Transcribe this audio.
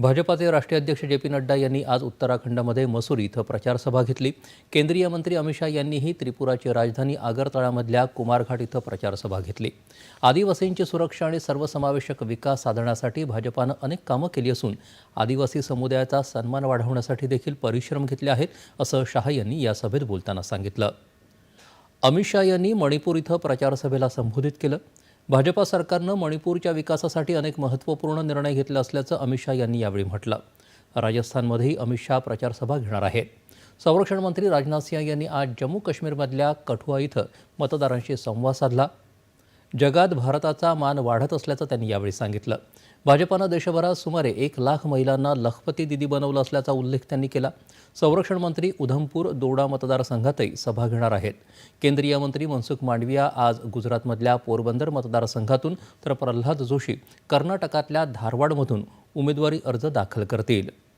भाजपाचे राष्ट्रीय अध्यक्ष जे पी नड्डा यांनी आज उत्तराखंडमध्ये मसूर इथं प्रचारसभा घेतली. केंद्रीय मंत्री अमित शहा यांनीही त्रिपुराची राजधानी आगरतळामधल्या कुमारघाट इथं प्रचारसभा घेतली. आदिवासींची सुरक्षा आणि सर्वसमावेशक विकास साधण्यासाठी भाजपानं अनेक कामं केली असून आदिवासी समुदायाचा सन्मान वाढवण्यासाठी देखील परिश्रम घेतले आहेत असं शहा यांनी या सभेत बोलताना सांगितलं. अमित शहा यांनी मणिपूर इथं प्रचारसभेला संबोधित केलं. भाजपा सरकारनं मणिपूरच्या विकासासाठी अनेक महत्त्वपूर्ण निर्णय घेतले असल्याचं अमित शाह यांनी यावेळी म्हटलं. राजस्थानमध्येही अमित शाह प्रचारसभा घेणार आहेत. संरक्षण मंत्री राजनाथ सिंह यांनी आज जम्मू काश्मीरमधल्या कठुआ इथं मतदारांशी संवाद साधला. जगात भारताचा मान वाढत असल्याचं त्यांनी यावेळी सांगितलं. भाजपानं देशभरात सुमारे एक लाख महिलांना लखपती दिदी बनवलं असल्याचा उल्लेख त्यांनी केला. संरक्षण मंत्री उधमपूर दोडा मतदारसंघातही सभा घेणार आहेत. केंद्रीय मंत्री मनसुख मांडविया आज गुजरातमधल्या पोरबंदर मतदारसंघातून तर प्रल्हाद जोशी कर्नाटकातल्या धारवाडमधून उमेदवारी अर्ज दाखल करतील.